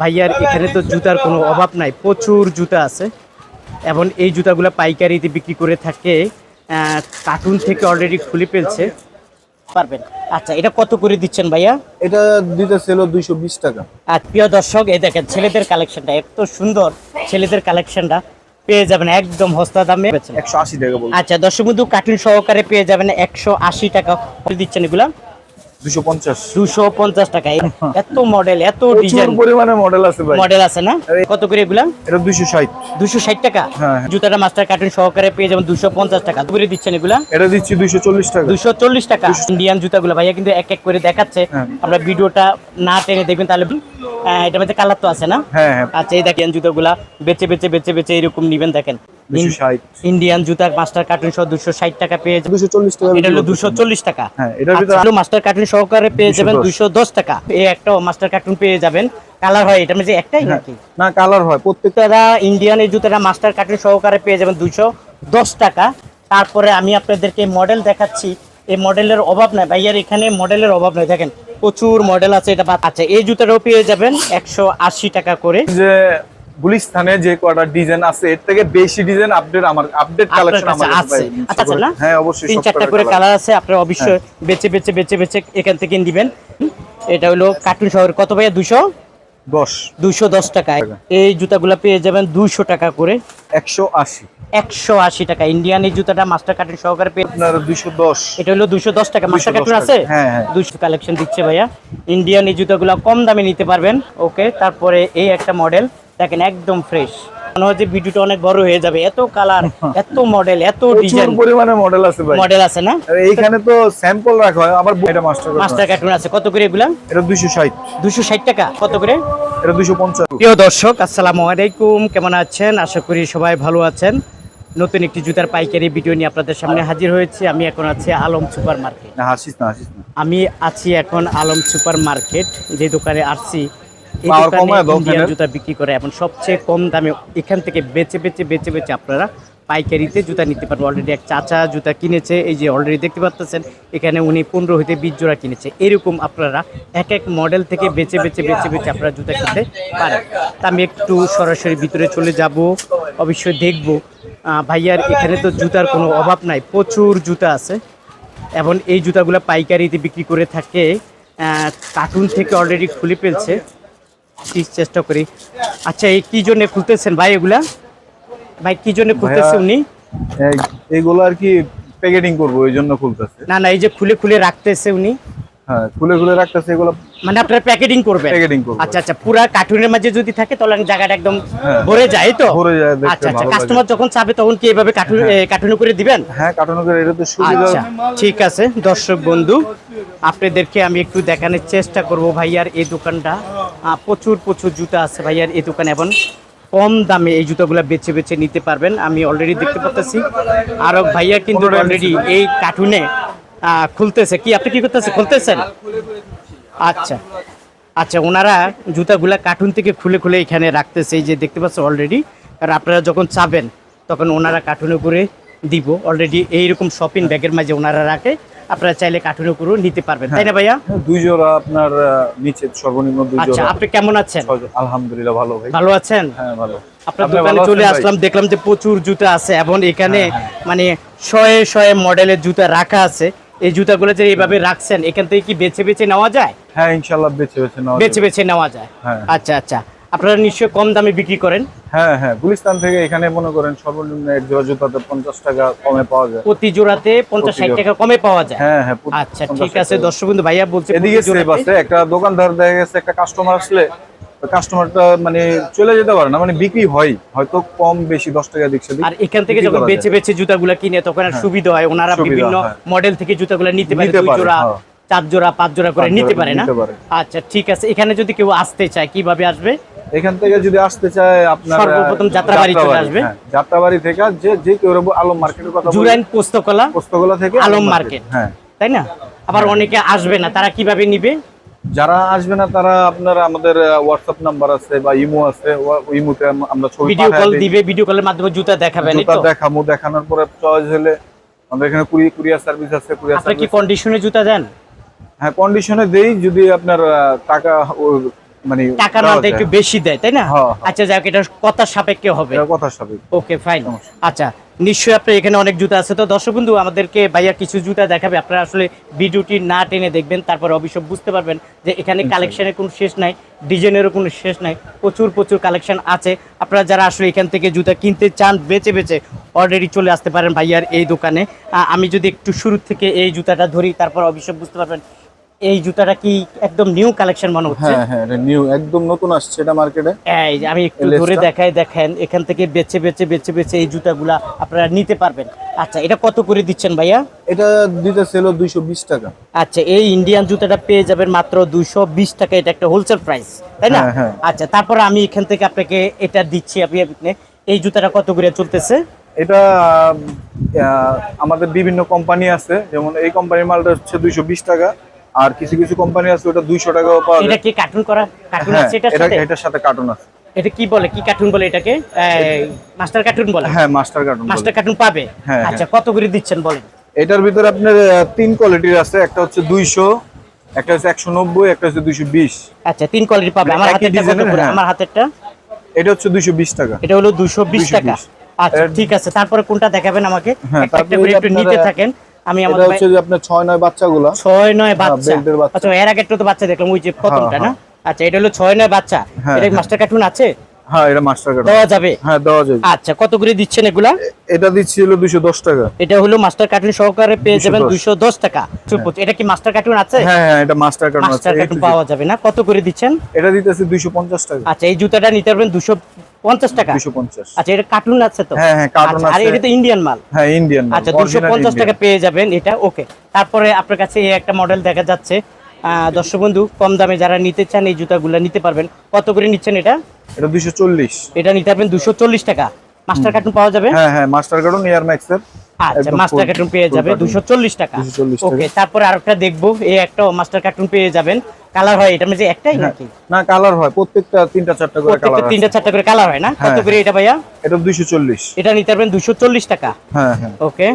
ভাইয়ার এখানে তো জুতার কোনো অভাব নাই প্রচুর জুতা আছে। এবং এই জুতাগুলো পাইকারিতে বিক্রি করে থাকে কার্টুন থেকে অলরেডি খুলে ফেলছে। পারবেন। আচ্ছা এটা কত করে দিচ্ছেন ভাইয়া? এটা দিতেছিল দুইশো বিশ টাকা। আর প্রিয় দর্শক এই দেখেন ছেলেদের কালেকশনটা এত সুন্দর ছেলেদের কালেকশনটা। পেয়ে যাবেন একদম হস্তা দামে। একশো আশি টাকা আচ্ছা দর্শক বন্ধু কার্টুন সহকারে পেয়ে যাবেন একশো আশি টাকা। দিচ্ছেন এগুলা। দুশো পঞ্চাশ। দুশো পঞ্চাশ টাকা। এত মডেল এত ডিজাইন পরিমাণে মডেল আছে ভাই। মডেল আছে না? কত করে এগুলা? এটা দুইশো ষাট। দুশো ষাট টাকা? হ্যাঁ, হ্যাঁ। জুতাটা মাস্টার কার্টুন সহকারে পেয়ে যাবেন দুশো পঞ্চাশ টাকা। করে দিচ্ছেন এগুলা? এটা দিচ্ছি দুইশো চল্লিশ টাকা। দুশো চল্লিশ টাকা। ইন্ডিয়ান জুতাগুলো ভাইয়া কিন্তু এক এক করে দেখাচ্ছে। হ্যাঁ। আমরা ভিডিওটা না টেনে দেখবেন তাহলে এটার মধ্যে কালার তো আছে না? হ্যাঁ হ্যাঁ। আচ্ছা এই দেখেন জুতাগুলা। বেচে বেচে বেচে বেচে এরকম নিবেন দেখেন। ইন্ডিয়ান জুতা মাস্টার কার্টুন সহ দুশো ষাট টাকা পেয়ে দুশো চল্লিশ টাকা এটা হলো দুশো চল্লিশ টাকা। হ্যাঁ, এটার ভিতরে- আচ্ছা, মাস্টার কার্টুন সহকারে পেয়ে যাবেন 210 দুশো। টাকা। এই একটা মাস্টার কার্টুন পেয়ে যাবেন। কালার হয় এটা মধ্যে একটাই হ্যাঁ, নাকি? না কালার হয়। প্রত্যেকটা ইন্ডিয়ান এই জুতাটা মাস্টার কার্টুন সহকারে পেয়ে যাবেন দুশো দশ টাকা। তারপরে আমি আপনাদেরকে মডেল দেখাচ্ছি। এই মডেলের অভাব নাই। ভাইয়ার এখানে মডেলের অভাব নাই। দেখেন প্রচুর মডেল আছে এটা আচ্ছা এই জুতাটাও পেয়ে যাবেন একশো আশি টাকা করে। যে গুলিস্তানে যে কটা ডিজাইন আছে এর থেকে বেশি ডিজাইন আপডেট আমার আপডেট কালেকশন আমার আছে আচ্ছা আচ্ছা না? হ্যাঁ অবশ্যই তিন চারটা করে কালার আছে আপনারা অবশ্যই বেছে বেছে বেছে বেছে এখান থেকে নিবেন। এটা হলো কার্টুন শহর কত ভাইয়া? দুশো? দশ। দুশো দশ টাকায় এই জুতাগুলো পেয়ে যাবেন দুইশো টাকা করে। একশো আশি। একশো আশি টাকা। ইন্ডিয়ান এই জুতাটা মাস্টার কার্টুন সহকারে পেয়ে আপনার দুইশো দশ। এটা হলো দুশো দশ টাকা। মাস্টার 210 আছে? হ্যাঁ, হ্যাঁ। দুশো কালেকশন দিচ্ছে ভাইয়া। ইন্ডিয়ান এই জুতাগুলো কম দামে নিতে পারবেন। ওকে তারপরে এই একটা মডেল দেখেন একদম ফ্রেশ মনে হয় যে ভিডিওটা অনেক বড় হয়ে যাবে। এত কালার এত মডেল এত ডিজাইন পরিমাণে মডেল আছে ভাই। মডেল আছে না? আর এইখানে তো স্যাম্পল রাখা হয় আবার এটা মাস্টার মাস্টার কার্টুন আছে। কত করে এগুলা? এটা দুইশো ষাট। দুশো ষাট টাকা। কত করে? এটা দুইশো পঞ্চাশ। প্রিয় দর্শক আসসালামু আলাইকুম। কেমন আছেন? আশা করি সবাই ভালো আছেন। নতুন একটি জুতার পাইকারি ভিডিও নিয়ে আপনাদের সামনে হাজির হয়েছি। আমি এখন আছি আলম সুপার মার্কেট না হাসিস না হাসিস না। আমি আছি এখন আলম সুপার মার্কেট যে দোকানে আসছি। জুতা বিক্রি করে এবং সবচেয়ে কম দামে এখান থেকে বেচে বেচে বেচে বেচে আপনারা পাইকারিতে জুতা নিতে পারবেন। অলরেডি এক চাচা জুতা কিনেছে এই যে অলরেডি দেখতে পাচ্ছেন এখানে উনি পনেরো হইতে বিশ জোড়া কিনেছে। এরকম আপনারা এক এক মডেল থেকে বেচে বেচে বেচে বেচে আপনারা জুতা কিনতে পারেন। তা আমি একটু সরাসরি ভিতরে চলে যাব অবশ্যই দেখব। আহ, ভাইয়ার এখানে তো জুতার কোনো অভাব নাই প্রচুর জুতা আছে। এবং এই জুতাগুলো পাইকারিতে বিক্রি করে থাকে কার্টুন থেকে অলরেডি খুলে ফেলছে। চেষ্টা করি। আচ্ছা এই কি জন্য খুলতেছেন ভাই এগুলা? ভাই কি জন্য খুলতেছে উনি? এইগুলো আর কি প্যাকেটিং করব ওই জন্য খুলতেছে। না না এই যে খুলে খুলে রাখতেছে উনি। হ্যাঁ খুলে খুলে রাখতেছে এগুলো মানে আপনারা প্যাকেটিং করবেন? Packeting করব। আচ্ছা আচ্ছা পুরা কার্টুনের মাঝে যদি থাকে তাহলে জায়গাটা একদম হ্যাঁ। ভরে যায় তো? ভরে যায়, আচ্ছা আচ্ছা কাস্টমার যখন চাবে তখন কি এভাবে কার্টুন কার্টুনে করে দিবেন? হ্যাঁ কাটানো করে এটা তো সুবিধা। আচ্ছা ঠিক আছে দর্শক বন্ধু। আপনাদেরকে আমি একটু দেখানোর চেষ্টা করব ভাইয়ার এই দোকানটা। প্রচুর প্রচুর জুতা আছে ভাইয়ার এই দোকান এবং কম দামে এই জুতাগুলো বেছে বেছে নিতে পারবেন। আমি অলরেডি দেখতে পাচ্ছি আর ভাইয়া কিন্তু অলরেডি এই কার্টুনে খুলতেছে। কি আপনি কি করতেছে খুলতেছেন? আচ্ছা। আচ্ছা ওনারা জুতাগুলা কার্টুন থেকে খুলে খুলে এখানে রাখতেছে। এই যে দেখতে পাচ্ছেন অলরেডি আর আপনারা যখন চাবেন তখন ওনারা কার্টুনে করে দিব। অলরেডি এইরকম শপিং ব্যাগের মাঝে ওনারা রাখে। আপনারা চাইলে কার্টুনে করেও নিতে পারবেন তাই না ভাইয়া? হ্যাঁ, দুই জোড়া আপনার নিচে সর্বনিম্ন দুই আচ্ছা জোড়া। আপনি কেমন আছেন? আলহামদুলিল্লাহ ভালো ভাই। ভালো আছেন? হ্যাঁ ভালো। আপনার দোকানে চলে আসলাম দেখলাম যে প্রচুর জুতা আছে এবং এখানে হ্যাঁ, মানে শয়ে শয়ে মডেলের জুতা রাখা আছে। এই জুতাগুলো যে এইভাবে রাখছেন এখান থেকে কি বেছে বেছে নেওয়া যায়? হ্যাঁ ইনশাল্লাহ বেছে বেছে নেওয়া বেছে বেছে নেওয়া যায়। হ্যাঁ। আচ্ছা আচ্ছা। আপনারা নিশ্চয়ই কম দামে বিক্রি করেন হ্যাঁ হ্যাঁ গুলিস্তান থেকে এখানে মনে করেন সর্বনিম্ন এক জোড়া জুতাতে পঞ্চাশ টাকা কমে পাওয়া যায় প্রতি জোড়াতে পঞ্চাশ ষাট টাকা কমে পাওয়া যায় হ্যাঁ হ্যাঁ আচ্ছা ঠিক আছে। দর্শক বন্ধু ভাইয়া বলছে এদিকে আছে একটা দোকানদার দেখা গেছে একটা কাস্টমার আসলে কাস্টমারটা মানে চলে যেতে পারে না মানে বিক্রি হয় হয়তো কম বেশি দশ টাকা সেদিক আর এখান থেকে যখন বেছে। বেছে জুতাগুলা কিনে তখন আর সুবিধা হয় ওনারা বিভিন্ন হ্যাঁ। মডেল থেকে জুতাগুলা নিতে পারে দুই জোড়া হ্যাঁ। চার জোড়া পাঁচ জোড়া করে নিতে পারে না আচ্ছা ঠিক আছে এখানে যদি কেউ আসতে চায় কীভাবে আসবে এখান থেকে যদি আসতে চায় আপনার সর্বপ্রথম যাত্রাবাড়ি চলে আসবে। হ্যাঁ, যাত্রাবাড়ি থেকে যে যে কেউ আলম মার্কেটের কথা জুরাইন পোস্তকলা পোস্তগোলা থেকে আলম মার্কেট। হ্যাঁ। তাই না? আবার অনেকে আসবে না তারা কীভাবে নিবে? যারা আসবে না তারা আপনার আমাদের হোয়াটসঅ্যাপ নাম্বার আছে বা ইমো আছে ইমোতে আমরা ছবি ভিডিও কল দিবে ভিডিও কলের মাধ্যমে জুতা দেখাবেন জুতা দেখামু দেখানোর পরে চয়েস হলে আমাদের এখানে কুরিয়ার কুরিয়ার সার্ভিস আছে কুরিয়ার আপনি কি কন্ডিশনে জুতা দেন? হ্যাঁ কন্ডিশনে দেই যদি আপনার টাকা মানে টাকা দেওয়া একটু বেশি দেয় তাই না। আচ্ছা যাক এটা সাপেক্ষে হবে। সাপেক্ষ। ওকে ফাইন আচ্ছা নিশ্চয়ই আপনার এখানে অনেক জুতা আছে। তো দর্শক বন্ধু আমাদেরকে ভাইয়া কিছু জুতা দেখাবে। আপনারা আসলে ভিডিওটি না টেনে দেখবেন তারপর অবশ্য বুঝতে পারবেন যে এখানে কালেকশনের কোনো শেষ নাই ডিজাইনেরও কোনো শেষ নাই প্রচুর প্রচুর কালেকশন আছে। আপনারা যারা আসলে এখান থেকে জুতা কিনতে চান বেছে বেছে অলরেডি চলে আসতে পারেন ভাইয়ার এই দোকানে। আমি যদি একটু শুরু থেকে এই জুতাটা ধরি তারপর অবশ্য বুঝতে পারবেন এই জুতাটা কি একদম নিউ কালেকশন মনে হচ্ছে? হ্যাঁ হ্যাঁ এটা নিউ একদম নতুন আসছে এটা মার্কেটে। এই আমি একটু ধরে দেখাই দেখেন এখান থেকে বেছে বেছে বেছে বেছে এই জুতাগুলা আপনারা নিতে পারবেন। আচ্ছা এটা কত করে দিচ্ছেন ভাইয়া? এটা দিতেছিল দুইশো বিশ টাকা। আচ্ছা এই ইন্ডিয়ান জুতাটা পেয়ে যাবেন মাত্র দুশো বিশ টাকা এটা একটা হোলসেল প্রাইস তাই না? হ্যাঁ, হ্যাঁ। আচ্ছা তারপর আমি এখান থেকে আপনাকে এটা দিচ্ছি আপনি আপনি এই জুতাটা কত করে চলতেছে? এটা আমাদের বিভিন্ন কোম্পানি আছে যেমন এই কোম্পানির মালটা হচ্ছে দুইশো বিশ টাকা। আর কিছু কিছু কোম্পানি আছে ওটা দুইশো টাকাও পাওয়া যায়। এটা কি কার্টুন করা? কার্টুন হ্যাঁ আছে এটার এটা সাথে? এটার সাথে কার্টুন আছে। এটা কি বলে? কি কার্টুন বলে এটাকে? মাস্টার কার্টুন বলে? হ্যাঁ মাস্টার কার্টুন মাস্টার কার্টুন পাবে? হ্যাঁ, আচ্ছা কত করে দিচ্ছেন বলেন? এটার ভিতরে আপনার তিন কোয়ালিটির আছে। একটা হচ্ছে দুইশো একটা হচ্ছে একশো নব্বই একটা হচ্ছে দুইশো বিশ। আচ্ছা তিন কোয়ালিটি পাবে। মানে আমার হ্যাঁ। আমার হাতেরটা? এটা হচ্ছে দুইশো বিশ টাকা। এটা হলো দুশো বিশ 220 টাকা আচ্ছা ঠিক আছে। তারপরে কোনটা দেখাবেন আমাকে? হ্যাঁ, একটা একটা করে একটু নিতে থাকেন। আমি আমাদের হচ্ছে যে আপনার ছয় নয় বাচ্চাগুলা। ছয় নয় বাচ্চা। আচ্ছা এর আগে তো বাচ্চা দেখলাম ওই যে প্রথমটা না? হ্যাঁ। আচ্ছা এটা হলো ছয় নয় বাচ্চা। হ্যাঁ, এটা হ্যাঁ। মাস্টার কার্টুন আছে? হ্যাঁ এটা মাস্টার কার্টুন দেওয়া যাবে? হ্যাঁ দেওয়া যাবে। আচ্ছা কত করে দিচ্ছেন এগুলা? এটা দিচ্ছিল দুইশো দশ টাকা। এটা হলো মাস্টার কার্টুন সহকারে পেয়ে যাবেন 210 দশ টাকা। এটা কি মাস্টার কার্টুন আছে? হ্যাঁ হ্যাঁ এটা মাস্টার কার্টুন আছে। মাস্টার কার্টুন পাওয়া যাবে না। কত করে দিচ্ছেন? এটা দিতেছে দুইশো পঞ্চাশ টাকা। আচ্ছা এই জুতাটা নিতে পারবেন দুশো পঞ্চাশ টাকা? দুইশো পঞ্চাশ। আচ্ছা এটা কার্টুন আছে তো? হ্যাঁ, হ্যাঁ, কার্টুন আছে আর এটা তো ইন্ডিয়ান মাল। হ্যাঁ ইন্ডিয়ান আচ্ছা দুশো পঞ্চাশ টাকা পেয়ে যাবেন এটা ওকে তারপরে আপনার কাছে এই একটা মডেল দেখা যাচ্ছে। আহ, দর্শক বন্ধু কম দামে যারা নিতে চান এই জুতাগুলো নিতে পারবেন। কত করে নিচ্ছেন এটা? এটা দুইশো চল্লিশ। এটা নিতে পারবেন দুশো চল্লিশ টাকা। মাস্টার কার্টুন পাওয়া যাবে? হ্যাঁ হ্যাঁ মাস্টার কার্টুন এয়ার ম্যাক্সের আচ্ছা মাস্টার কার্টুন পেয়ে যাবে cartoon। দুশো চল্লিশ টাকা। 240 ওকে। তারপরে আরেকটা দেখব এই একটা মাস্টার কার্টুন পেয়ে যাবেন। কালার হয় এটা মধ্যে একটাই নাকি? না কালার হয় প্রত্যেকটা তিনটা চারটা করে প্রত্যেকটা কালার তিনটা চারটা করে কালার হয় না? কত হ্যাঁ, করে এটা ভাইয়া? এটা দুইশো চল্লিশ। এটা নিতে পারবেন দুশো চল্লিশ টাকা। হ্যাঁ হ্যাঁ। ওকে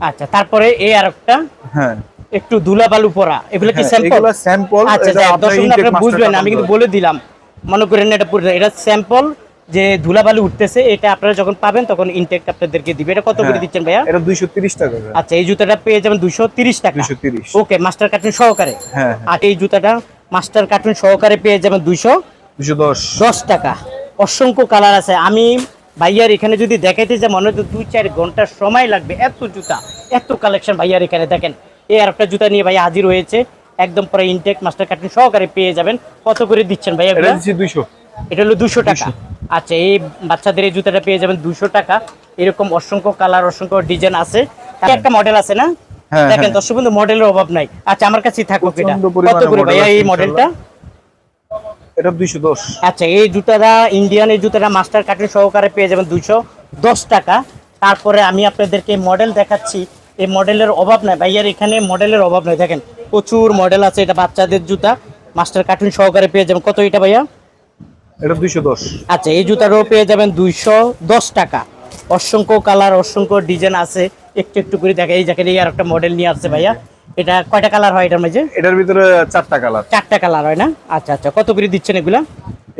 আচ্ছা তারপরে এই আরেকটা। হ্যাঁ। একটু ধুলাবালু পরা। এগুলো কি হ্যাঁ, স্যাম্পল এগুলা স্যাম্পল আচ্ছা দর্শক আপনারা বুঝবেন আমি কিন্তু বলে। দিলাম। মনে করেন এটা পুরো এটা স্যাম্পল যে ধুলাবালু উঠতেছে এটা আপনারা যখন পাবেন তখন ইনটেক আপনাদেরকে দিবে। এটা কত করে হ্যাঁ, দিচ্ছেন ভাইয়া? এটা দুইশো তিরিশ টাকা করে। আচ্ছা এই জুতাটা পেয়ে যাবেন দুশো তিরিশ টাকা। দুইশো তিরিশ। ওকে মাস্টার কার্টুন সহকারে। হ্যাঁ আর এই জুতাটা মাস্টার কার্টুন সহকারে পেয়ে যাবেন দুইশো দুইশো দশ। দশ টাকা। অসংখ্য কালার আছে। আমি ভাইয়ার এখানে যদি দেখাইতে যে মনে হচ্ছে দুই চার ঘণ্টার সময় লাগবে। এত জুতা এত কালেকশন ভাইয়ার এখানে দেখেন। এই আর একটা জুতা নিয়ে ভাইয়া হাজির হয়েছে। একদম পুরো ইনটেক মাস্টার কার্টুন সহকারে পেয়ে যাবেন। কত করে দিচ্ছেন ভাইয়া এটা এগুলা? দিচ্ছি দুইশো। এটা হলো দুশো টাকা। আচ্ছা এই বাচ্চাদের এই জুতাটা পেয়ে যাবেন দুশো টাকা। এরকম অসংখ্য কালার অসংখ্য ডিজাইন আছে। একটা মডেল আছে না? হ্যাঁ, দেখেন হ্যাঁ। দর্শক বন্ধু মডেলের অভাব নাই। আচ্ছা আমার কাছেই থাকুক এটা। কত করে ভাইয়া এই। মডেলটা এটা দুইশো দশ। আচ্ছা এই জুতাটা ইন্ডিয়ান এই জুতাটা মাস্টার কাটের সহকারে পেয়ে যাবেন দুইশো দশ টাকা। তারপরে আমি আপনাদেরকে মডেল দেখাচ্ছি। এই মডেলের অভাব নাই। ভাইয়ার এখানে মডেলের অভাব নাই। দেখেন প্রচুর মডেল আছে এটা বাচ্চাদের জুতা। মাস্টার কার্টুন সহকারে পেয়ে যাবেন। কত এটা ভাইয়া? এটা দুইশো দশ। আচ্ছা এই জুতারও পেয়ে যাবেন দুইশো দশ টাকা। অসংখ্য কালার অসংখ্য ডিজাইন আছে। একটু একটু করে দেখে এই এই আর একটা মডেল নিয়ে আসছে ভাইয়া। এটা কয়টা কালার হয় এটার মাঝে? এটার ভিতরে চারটা কালার। চারটা কালার হয় না? আচ্ছা আচ্ছা কত করে দিচ্ছেন এগুলা?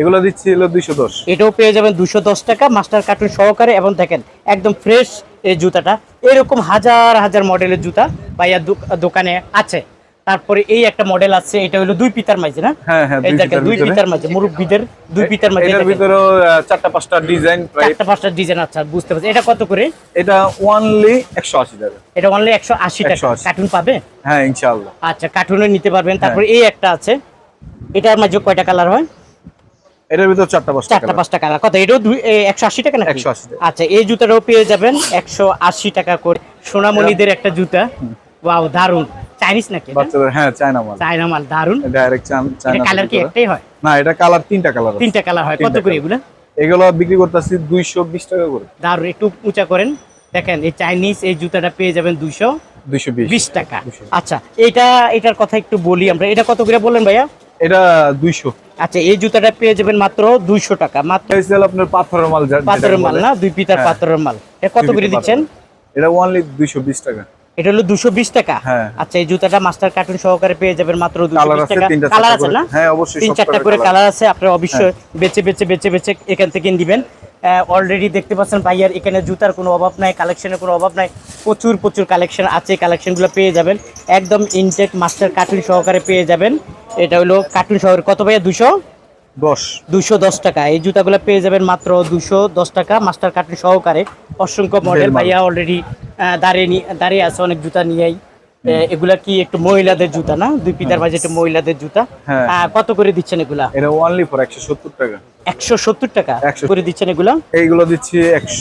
এগুলো দিচ্ছি হলো দুইশো দশ। এটাও পেয়ে যাবেন দুশো দশ টাকা মাস্টার কার্টুন সহকারে। এবং দেখেন একদম ফ্রেশ এই জুতাটা। এরকম হাজার হাজার মডেলের জুতা ভাইয়া দোকানে আছে। তারপরে এই একটা মডেল আছে এটা হলো দুই পিতার মাঝে না? হ্যাঁ, হ্যাঁ, দুই পিতার ভিতরে। মাঝে মুরব্বীদের দুই পিতার মাঝে। ভিতরেও আহ, চারটা পাঁচটা ডিজাইন চারটা পাঁচটা ডিজাইন আছে বুঝতে পারছি। এটা কত করে? এটা ওয়ানলি একশো আশি টাকা। এটা অনলি একশো আশি টাকা। কার্টুন পাবে? হ্যাঁ ইনশাআল্লাহ। আচ্ছা কার্টুনে নিতে পারবেন। তারপরে এই একটা আছে। এটার মাঝে কয়টা কালার হয়? এটার ভিতরে চারটা পাঁচটা চারটা পাঁচটা কালার কত? এটাও একশো আশি টাকা নাকি? 180 টাকা। আচ্ছা এই জুতাটাও পেয়ে যাবেন একশো আশি টাকা করে। সোনামণিদের একটা জুতা। ওয়াও দারুণ চাইনিজ নাকি বাচ্চাদের হ্যাঁ চায়না মাল। চায়না মাল দারুণ ডাইরেক্ট এটা চায়না কালার কি একটাই হয়? না এটা কালার তিনটা কালার তিনটা কালার হয়। কত করে। এগুলা? এগুলো বিক্রি করতেছি দুইশো বিশ টাকা করে। দারুণ একটু উঁচা করেন। দেখেন এই চাইনিজ এই জুতাটা পেয়ে যাবেন দুইশো দুইশো বিশ। বিশ টাকা। আচ্ছা এটা এটার কথা একটু বলি আমরা। এটা কত করে বললেন ভাইয়া? এটা দুইশো। আচ্ছা এই জুতাটা পেয়ে যাবেন মাত্র দুইশো টাকা। মাত্র আপনার পাথরের মাল পাথরের মাল না? দুই পিতার হ্যাঁ। পাথরের মাল। এটা কত করে দিচ্ছেন? এটা দুইশো বিশ টাকা। এটা হলো দুশো বিশ টাকা। হ্যাঁ। আচ্ছা এই জুতাটা মাস্টার কার্টুন সহকারে পেয়ে যাবেন মাত্র কালার আছে টাকা। কালার আছে না? হ্যাঁ অবশ্যই তিন চারটা করে কালার আছে আপনারা অবশ্যই বেছে বেছে বেছে বেছে এখান থেকে নিবেন। অলরেডি দেখতে পাচ্ছেন ভাইয়ার এখানে জুতার কোনো অভাব নাই কালেকশনের কোনো অভাব নাই। প্রচুর প্রচুর কালেকশন আছে কালেকশনগুলো পেয়ে যাবেন। একদম ইনটেক মাস্টার কার্টুন সহকারে পেয়ে যাবেন। এটা হলো কার্টুন সহকারে কত ভাইয়া? দুশো? দশ দুশো দশ টাকা। এই জুতাগুলো পেয়ে যাবেন মাত্র দুশো দশ টাকা। মাস্টার কার্টুন সহকারে অসংখ্য মডেল ভাইয়া অলরেডি দাঁড়িয়ে দাঁড়িয়ে আছে অনেক জুতা নিয়েই। এগুলা কি একটু মহিলাদের জুতা না? দুই পিতার মাঝে একটু মহিলাদের জুতা। হ্যাঁ। কত করে দিচ্ছেন এগুলা? এটা ওনলি ফর একশো সত্তর টাকা। একশো সত্তর টাকা করে দিচ্ছেন এগুলা? এইগুলো দিচ্ছি একশো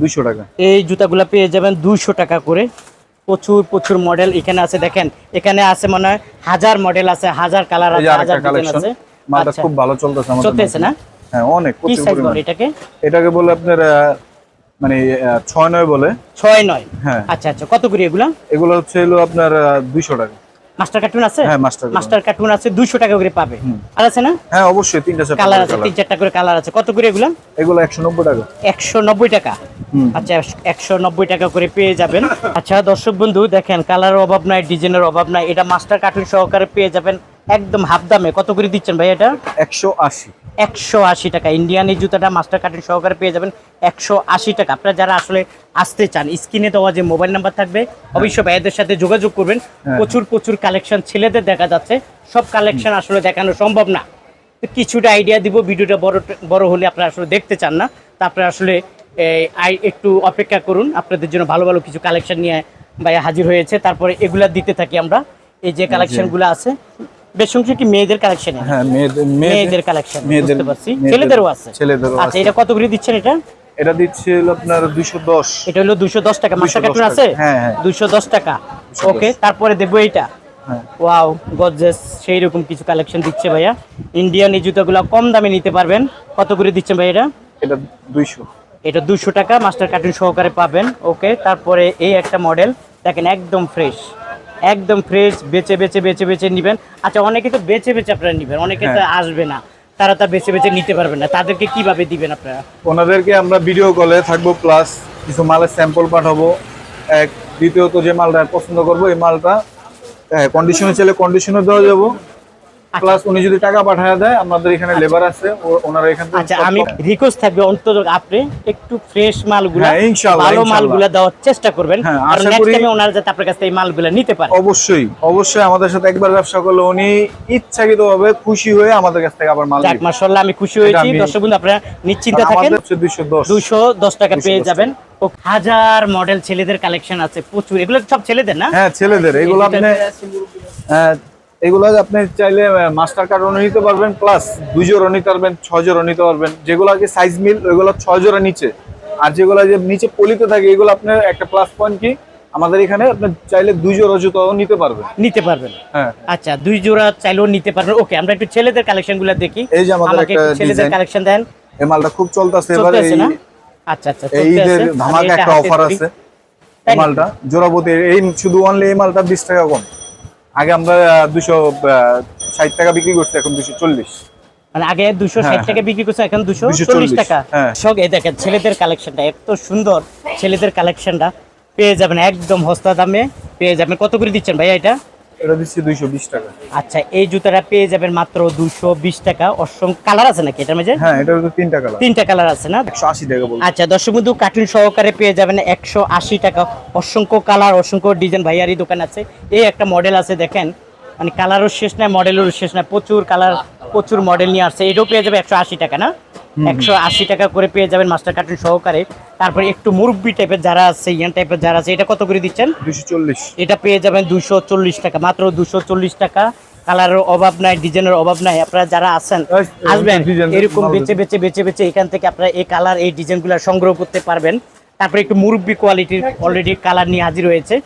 দুইশো টাকা। এই জুতাগুলা পেয়ে যাবেন দুইশো টাকা করে। প্রচুর প্রচুর মডেল এখানে আছে। দেখেন এখানে আছে মনে হয় হাজার মডেল আছে হাজার কালার আছে হাজার কালেকশন আছে। মালটা আচ্ছা। খুব ভালো চলতেছে আমাদের চলতেছে না? হ্যাঁ অনেক কি সাইজ। বলে এটাকে? এটাকে বলে আপনার মানে ছয় নয় বলে। ছয় নয়? হ্যাঁ। আচ্ছা আচ্ছা। কত করে এগুলা? এগুলো হচ্ছে হলো আপনার দুইশো টাকা। মাস্টার কার্টুন আছে? হ্যাঁ, cartoon। মাস্টার কার্টুন আছে দুশো টাকা করে পাবে। আর আছে না? হ্যাঁ অবশ্যই তিনটা চারটা কালার আছে। তিন চারটা করে কালার আছে। কত করে এগুলা? এগুলো একশো নব্বই টাকা। একশো নব্বই টাকা? হুম। আচ্ছা একশো নব্বই টাকা করে পেয়ে যাবেন। আচ্ছা দর্শক বন্ধু দেখেন কালারের অভাব নাই ডিজাইনের অভাব নাই। এটা মাস্টার কার্টুন সহকারে পেয়ে যাবেন। একদম হাফ দামে। কত করে দিচ্ছেন ভাই এটা? একশো আশি। একশো আশি টাকা। ইন্ডিয়ান এই জুতাটা মাস্টার কার্টুন সহকারে পেয়ে যাবেন একশো আশি টাকা। আপনারা যারা আসলে আসতে চান স্ক্রিনে দেওয়া যে মোবাইল নাম্বার থাকবে অবশ্যই ভাইয়াদের সাথে যোগাযোগ করবেন। হ্যাঁ। প্রচুর প্রচুর কালেকশন ছেলেদের দেখা যাচ্ছে। সব কালেকশন আসলে দেখানো সম্ভব না। কিছুটা আইডিয়া দিব ভিডিওটা বড় বড় হলে আপনারা আসলে দেখতে চান না। তা আপনারা আসলে আই- একটু অপেক্ষা করুন। আপনাদের জন্য ভালো ভালো কিছু কালেকশন নিয়ে ভাইয়া হাজির হয়েছে। তারপরে এগুলা দিতে থাকি আমরা। এই যে কালেকশনগুলো আছে বেশ কি মেয়েদের কালেকশন হ্যাঁ মেয়েদের মেয়েদের কালেকশন মেয়েদের পারছি। ছেলেদেরও আছে? ছেলেদেরও আচ্ছা এটা কত করে দিচ্ছেন এটা? এটা দিচ্ছে হলো আপনার এটা হলো দুশো দশ টাকা। মাস্টার 210 কার্টুন আছে? হ্যাঁ, হ্যাঁ। টাকা। ওকে তারপরে দেখব এইটা। হ্যাঁ। ওয়াও সেই রকম কিছু কালেকশন দিচ্ছে ভাইয়া। ইন্ডিয়ান এই জুতোগুলো কম দামে নিতে পারবেন। কত করে দিচ্ছেন ভাই এটা? এটা দুইশো। এটা দুশো টাকা। মাস্টার কার্টুন সহকারে পাবেন। ওকে তারপরে এই একটা মডেল দেখেন একদম ফ্রেশ একদম ফ্রেশ বেছে বেছে বেছে বেছে নেবেন। আচ্ছা অনেকে তো বেছে বেছে আপনারা নেবেন অনেকে তো হ্যাঁ। আসবে না। তারা তা বেছে বেছে নিতে পারবে না। তাদেরকে কীভাবে দিবেন আপনারা? ওনাদেরকে আমরা ভিডিও কলে থাকব প্লাস কিছু মালের স্যাম্পল পাঠাবো। এক দ্বিতীয়ত যে মালটা পছন্দ করব এই মালটা কন্ডিশনে চাইলে কন্ডিশনে দেওয়া যাব। প্লাস উনি যদি টাকা পাঠায় দেয় আমাদের এখানে লেবার আছে ওনারা এখান আচ্ছা আমি রিকোয়েস্ট থাকবে অন্তত আপনি একটু ফ্রেশ মালগুলা হ্যাঁ, ইনশাআল্লাহ, ভালো। মালগুলা দেওয়ার চেষ্টা করবেন। আর নেক্সট টাইমে ওনারা যাতে আপনার কাছ থেকে এই মালগুলা নিতে পারে। অবশ্যই অবশ্যই আমাদের সাথে একবার ব্যবসা করলে উনি ইচ্ছাকৃত ভাবে খুশি হয়ে আমাদের কাছ থেকে আবার মাল যাক। মাশাআল্লাহ আমি খুশি হয়েছি। দর্শক বন্ধু আপনারা নিশ্চিন্ত থাকেন। আমাদের হচ্ছে দুইশো দশ। দুশো দশ টাকা পেয়ে যাবেন। ও হাজার মডেল ছেলেদের কালেকশন আছে প্রচুর। এগুলো সব ছেলেদের না? হ্যাঁ ছেলেদের। এগুলো আপনি এগুলো আপনি চাইলে মাস্টার কার্ডও নিতে পারবেন প্লাস দুই জোড়া নিতে পারবেন ছয় জোড়া নিতে পারবেন। যেগুলো কি সাইজ মিল ওইগুলো ছয় জোড়া নিচে। আর যেগুলো যে নিচে পলিতে থাকে এগুলো আপনার একটা প্লাস পয়েন্ট কি? আমাদের এখানে আপনি চাইলে দুই জোড়া জুতাও নিতে পারবেন। নিতে পারবেন। হ্যাঁ। আচ্ছা দুই জোড়া চাইলেও নিতে পারবেন। ওকে আমরা একটু ছেলেদের কালেকশনগুলো দেখি। এই যে আমাদের একটা ছেলেদের কালেকশন দেন। এই মালটা খুব চলতেছে এবার এই আচ্ছা আচ্ছা এই আছে। আমি ধামাকা একটা অফার আছে। এই? মালটা জোড়াপতি এই শুধু অনলি এই মালটা বিশ টাকা কম। আগে আমরা দুশো ষাট টাকা বিক্রি করছি এখন দুশো চল্লিশ। মানে আগে দুশো ষাট হ্যাঁ, টাকা বিক্রি করছে এখন দুশো 240 চল্লিশ টাকা। হ্যাঁ। সব এই দেখেন ছেলেদের কালেকশনটা এত সুন্দর। ছেলেদের কালেকশনটা পেয়ে যাবেন একদম হস্তা দামে পেয়ে যাবেন। কত করে দিচ্ছেন ভাইয়া এটা? এটা দিচ্ছি দুইশো বিশ টাকা। আচ্ছা এই জুতাটা পেয়ে যাবেন মাত্র দুশো বিশ টাকা। অসংখ্য কালার আছে নাকি এটার মধ্যে হ্যাঁ এটা হচ্ছে তিনটা কালার। তিনটা কালার আছে না? একশো আশি টাকা বলছি। আচ্ছা দর্শক বন্ধু কার্টুন সহকারে পেয়ে যাবেন একশো আশি টাকা। অসংখ্য কালার অসংখ্য ডিজাইন ভাইয়ারি দোকান আছে। এই একটা মডেল আছে দেখেন। মানে কালারও শেষ নাই মডেলেরও শেষ নাই প্রচুর কালার প্রচুর মডেল নিয়ে আসছে। এটাও পেয়ে যাবে একশো আশি টাকা না? একশো আশি টাকা করে পেয়ে যাবেন মাস্টার কার্টুন সহকারে। তারপরে একটু মুরব্বি টাইপের যারা আছে ইয়ান টাইপের যারা আছে এটা কত করে দিচ্ছেন? দুশো চল্লিশ। এটা পেয়ে যাবেন দুশো চল্লিশ টাকা মাত্র দুশো চল্লিশ টাকা। কালারের অভাব নাই ডিজাইনের অভাব নাই। আপনারা যারা আছেন আসবেন এরকম বেছে বেছে বেছে বেছে এখান থেকে আপনারা এই কালার এই ডিজাইনগুলো সংগ্রহ করতে পারবেন। তারপরে একটু মুরব্বি কোয়ালিটির অলরেডি কালার নিয়ে হাজির হয়েছে।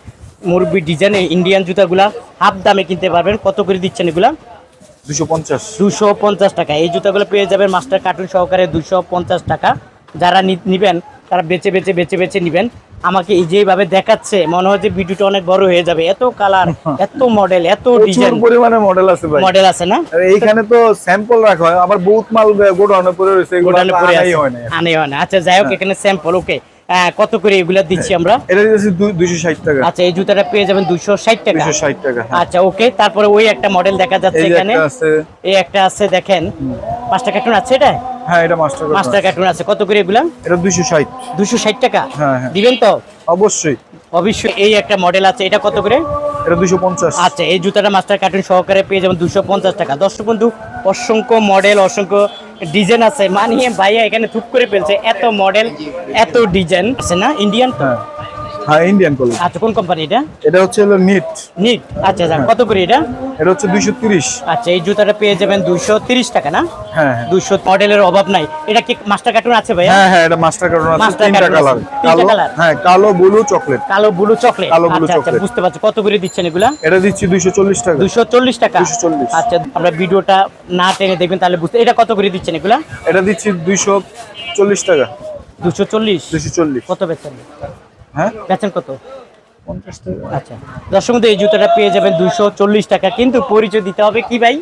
মুরব্বি ডিজাইন ইন্ডিয়ান জুতাগুলা হাফ দামে কিনতে পারবেন। কত করে দিচ্ছেন এগুলা? দুশো পঞ্চাশ। দুশো পঞ্চাশ টাকা। এই জুতাগুলো পেয়ে যাবেন মাস্টার কার্টুন সহকারে দুশো পঞ্চাশ টাকা। যারা নিবেন তারা বেছে বেছে বেছে বেছে নিবেন। আমাকে এই যেভাবে দেখাচ্ছে মনে হয় যে ভিডিওটা অনেক বড় হয়ে যাবে। এত কালার এত মডেল এত ডিজাইন পরিমাণে মডেল আছে ভাই। মডেল আছে না? এইখানে তো স্যাম্পল রাখা হয়। আবার বহুত মাল গোডাউনে পরে রয়েছে। গোডাউনে আনাই আছে। হয় আনে হয় না। আচ্ছা যাই হোক এখানে স্যাম্পল ওকে কত করে এগুলা দিচ্ছি আমরা? এটা ষাট টাকা। আচ্ছা এই জুতাটা পেয়ে যাবেন দুশো ষাট টাকা। হ্যাঁ। আচ্ছা ওকে তারপরে ওই একটা মডেল দেখা যাচ্ছে এখানে। এই একটা আছে দেখেন। পাঁচটা কার্টুন আছে এটা? হ্যাঁ এটা মাস্টার মাস্টার কার্টুন আছে। কত করে এগুলা? এটা টাকা? হ্যাঁ, হ্যাঁ। দিবেন তো? অবশ্যই। অবশ্যই এই একটা মডেল আছে। এটা কত করে? এটা আচ্ছা এই জুতাটা মাস্টার কার্টুন সহকারে পেয়ে যাবেন দুশো পঞ্চাশ টাকা। দর্শক বন্ধু অসংখ্য মডেল অসংখ্য ডিজাইন আছে। মানিয়ে ভাইয়া এখানে থুপ করে ফেলছে। এত মডেল এত ডিজাইন। আছে না? ইন্ডিয়ান তো হ্যাঁ হ্যাঁ ইন্ডিয়ান কলেজ আচ্ছা কোন কোম্পানি এটা? এটা হচ্ছে হলো নিট নিট আচ্ছা আচ্ছা কত করে এটা? এটা হচ্ছে দুইশো তিরিশ। আচ্ছা এই জুতাটা পেয়ে যাবেন দুশো তিরিশ টাকা না? হ্যাঁ হ্যাঁ। দুশো মডেলের অভাব নাই। এটা কি মাস্টার কার্টুন আছে ভাইয়া? হ্যাঁ হ্যাঁ এটা মাস্টার কার্টুন আছে। তিনটা কালার কালো হ্যাঁ কালো ব্লু চকলেট কালো ব্লু চকলেট কালো blue আচ্ছা আচ্ছা বুঝতে পারছি। কত করে দিচ্ছেন এগুলা? এটা দিচ্ছি দুইশো চল্লিশ টাকা। দুশো চল্লিশ টাকা? 240 আচ্ছা আমরা ভিডিওটা না টেনে দেখবেন তাহলে বুঝতে এটা কত করে দিচ্ছেন এগুলা? এটা দিচ্ছি দুইশো চল্লিশ টাকা। দুশো চল্লিশ? দুইশো চল্লিশ। কত বেচেন হ্যাঁ? বেচেন কত? আচ্ছা। দর্শক এই জুতোটা পেয়ে যাবেন দুশো চল্লিশ টাকা। কিন্তু পরিচয় দিতে হবে কি ভাই?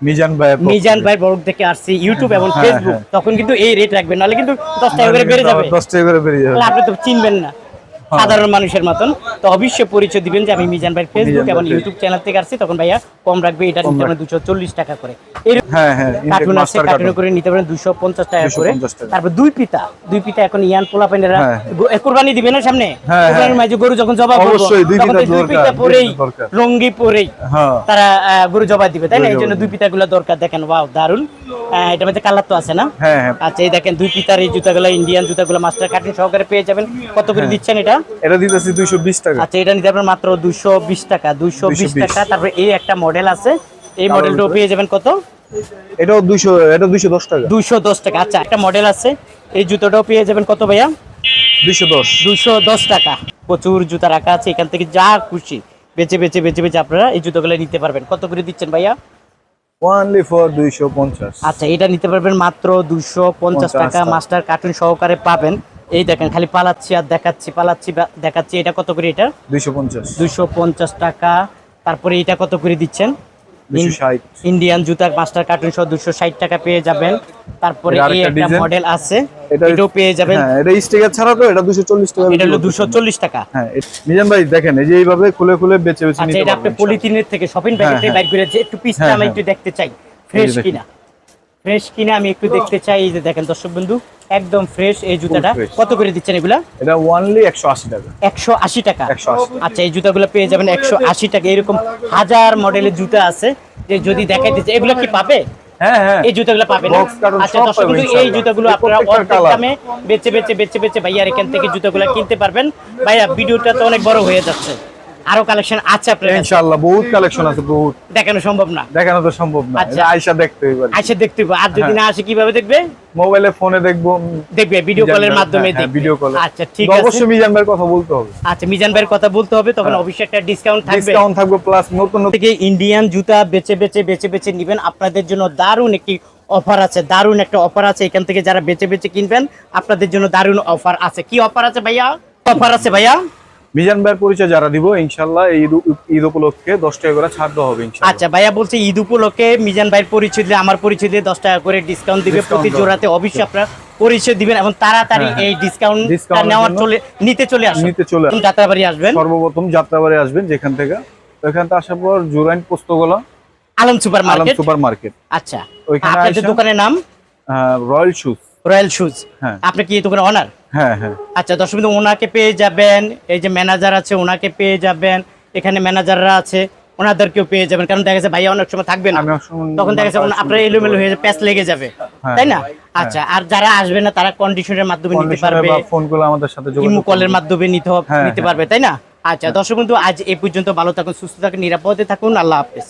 মিজান ভাই মিজান ভাই বড় থেকে আসছি ইউটিউব এবং হ্যাঁ, ফেসবুক হ্যাঁ। তখন কিন্তু এই রেট রাখবেন নাহলে কিন্তু দশ টাকা করে বেড়ে যাবে। দশ টাকা করে বেড়ে যাবে। আপনি তো চিনবেন না। সাধারণ মানুষের মতন। তো অবশ্যই পরিচয় দিবেন যে আমি মিজান ভাই ফেসবুক এবং ইউটিউব চ্যানেল থেকে আসছি। তখন ভাইয়া কম রাখবে এটা নিতে পারেন দুশো চল্লিশ টাকা করে। এরকম হ্যাঁ হ্যাঁ কার্টুন আছে কার্টুন কার্টুন করে নিতে পারেন দুশো পঞ্চাশ টাকা করে। তারপর দুই পিতা দুই পিতা এখন ইয়ান পোলা পেনেরা হ্যাঁ। কোরবানি দিবে না সামনে? হ্যাঁ, কোরবানির হ্যাঁ। মাঝে গরু যখন জবা করব তখন দুই পিতা পরেই পিতা। লঙ্গি পরেই হ্যাঁ। তারা গরু জবা দিবে তাই না? এই জন্য দুই পিতাগুলো দরকার। দেখেন ওয়াও দারুণ এটার মধ্যে কালার তো আছে না? হ্যাঁ হ্যাঁ। আচ্ছা এই দেখেন দুই পিতার এই জুতাগুলো ইন্ডিয়ান জুতাগুলো মাস্টার কাটিং সহকারে পেয়ে যাবেন। কত করে দিচ্ছেন এটা? এটা দিতেছি দুইশো বিশ টাকা। আচ্ছা এটা নিতে পারবেন মাত্র দুশো বিশ টাকা। দুশো 220 টাকা। তারপরে এই একটা মডেল আছে। এই মডেলটাও পেয়ে যাবেন কত? এটাও দুইশো এটা দুইশো দশ টাকা। দুশো দশ টাকা। আচ্ছা একটা মডেল আছে। এই জুতোটাও পেয়ে যাবেন কত ভাইয়া? দুইশো দশ। দুশো দশ টাকা। প্রচুর জুতা রাখা আছে। এখান থেকে যা খুশি বেচে বেচে বেচে বেচে আপনারা এই জুতোগুলো নিতে পারবেন। কত করে দিচ্ছেন ভাইয়া? ওয়ানলি ফর দুইশো পঞ্চাশ। আচ্ছা এটা নিতে পারবেন মাত্র দুশো পঞ্চাশ 50 টাকা। টাকা। মাস্টার কার্টুন সহকারে পাবেন। এই দেখেন খালি পালাচ্ছি আর দেখাচ্ছি পালাচ্ছি দেখাচ্ছি। এটা কত করে এটা? দুইশো পঞ্চাশ। টাকা। তারপরে এটা কত করে দিচ্ছেন? ইন্ডিয়ান জুতার কার্টুন সহ দুশো ষাট টাকা পেয়ে যাবেন। তারপরে এই একটা মডেল আছে এটা- এটাও পেয়ে যাবেন। হ্যাঁ এটা স্টিকার ছাড়া তো এটা দুশো চল্লিশ টাকা এটা হলো বিক্রি দুশো করতেছি। চল্লিশ টাকা। হ্যাঁ মিজান ভাই দেখেন এই যে এইভাবে খুলে খুলে আচ্ছা এটা আপনি পলিথিনের থেকে শপিং হ্যাঁ। বাইর করে একটু পিসটা আমি। একটু দেখতে চাই ফ্রেশ কিনা। ফ্রেশ কিনা আমি একটু দেখতে চাই এই যে দেখেন দর্শক বন্ধু একদম ফ্রেশ এই জুতাটা। কত করে দিচ্ছেন এগুলা? এটা একশো আশি টাকা। একশো আশি টাকা। 180 আচ্ছা এই জুতাগুলো পেয়ে যাবেন একশো আশি টাকা। এরকম হাজার মডেলের জুতা আছে যে যদি দেখাইতে চাই, এগুলো কি পাবে? হ্যাঁ হ্যাঁ। এই জুতাগুলো পাবেন না? আচ্ছা দর্শক বন্ধু, এই ইনশাআল্লাহ। জুতাগুলো এই আপনারা প্রত্যেকটার অর্ধেক colour। দামে বেচে বেচে বেচে বেচে ভাইয়ার এখান থেকে জুতাগুলো কিনতে পারবেন। ভাইয়া ভিডিওটা তো অনেক বড় হয়ে যাচ্ছে। আরও কালেকশন আছে আপনার ইনশাআল্লাহ বহুত কালেকশন আছে বহুত। দেখানো সম্ভব না? দেখানো তো সম্ভব না আচ্ছা। এটা আয়সা দেখতে এবার আসে দেখতে পাবো। আর যদি হ্যাঁ। না আসে কীভাবে দেখবে? মোবাইলে ফোনে দেখব। দেখবে ভিডিও কলের মাধ্যমে দেখবে। ভিডিও কলে আচ্ছা ঠিক আছে। অবশ্যই মিজান ভাইয়ের কথা বলতে হবে। আচ্ছা মিজান ভাইয়ের কথা বলতে হবে তখন হ্যাঁ। অবশ্যই একটা ডিসকাউন্ট থাকবে। ডিসকাউন্ট থাকবে প্লাস নতুন নতুন থেকে ইন্ডিয়ান জুতা বেচে বেচে বেচে বেচে নিবেন। আপনাদের জন্য দারুণ একটি অফার আছে দারুণ একটা অফার আছে। এখান থেকে যারা বেচে বেচে কিনবেন আপনাদের জন্য দারুণ অফার আছে। কি অফার আছে ভাইয়া? অফার আছে ভাইয়া? মিজান ভাইয়ের পরিচয় যারা দিব ইনশাআল্লাহ এই ঈদ উপলক্ষে দশ টাকা করে ছাড় দেওয়া হবে আচ্ছা ভাইয়া বলছে ঈদ উপলক্ষে মিজান ভাইয়ের পরিচয় দিলে আমার পরিচয় দিয়ে দশ টাকা করে ডিসকাউন্ট দিবে। প্রতি। জোড়াতে অবশ্যই আপনারা পরিচয় দিবেন এবং তাড়াতাড়ি হ্যাঁ। এই ডিসকাউন্ট নেওয়ার চলে নিতে চলে আসুন। নিতে চলে আসুন। যাত্রাবাড়ি আসবেন। সর্বপ্রথম যাত্রাবাড়ি আসবেন যেখান থেকে। ওইখান থেকে আসার পর Jurain Postogola Alam super Alam market. Super market. আচ্ছা ওইখানে আপনাদের দোকানের নাম? রয়্যাল শুজ রয়্যাল শুজ আপনি কি এই দোকানের অনার হ্যাঁ হ্যাঁ। আচ্ছা দর্শক বিন্দু ওনাকে পেয়ে যাবেন এই যে ম্যানেজার আছে ওনাকে পেয়ে যাবেন এখানে ম্যানেজাররা আছে ওনাদেরকেও পেয়ে যাবেন কারণ দেখা যাচ্ছে ভাইয়া অনেক সময় থাকবে না। তখন দেখা যাচ্ছে আপনার এলোমেলো হয়ে যাবে প্যাচ লেগে যাবে হ্যাঁ, তাই না? হ্যাঁ। আচ্ছা আর যারা আসবে না তারা কন্ডিশনের মাধ্যমে নিতে পারবে বা ফোন করে আমাদের সাথে ইমো কলের মাধ্যমে নিতে হবে- হ্যাঁ, নিতে। পারবে তাই না? আচ্ছা দর্শক বন্ধু আজ এই পর্যন্ত ভালো থাকুন সুস্থ থাকুন নিরাপদে থাকুন আল্লাহ হাফেজ।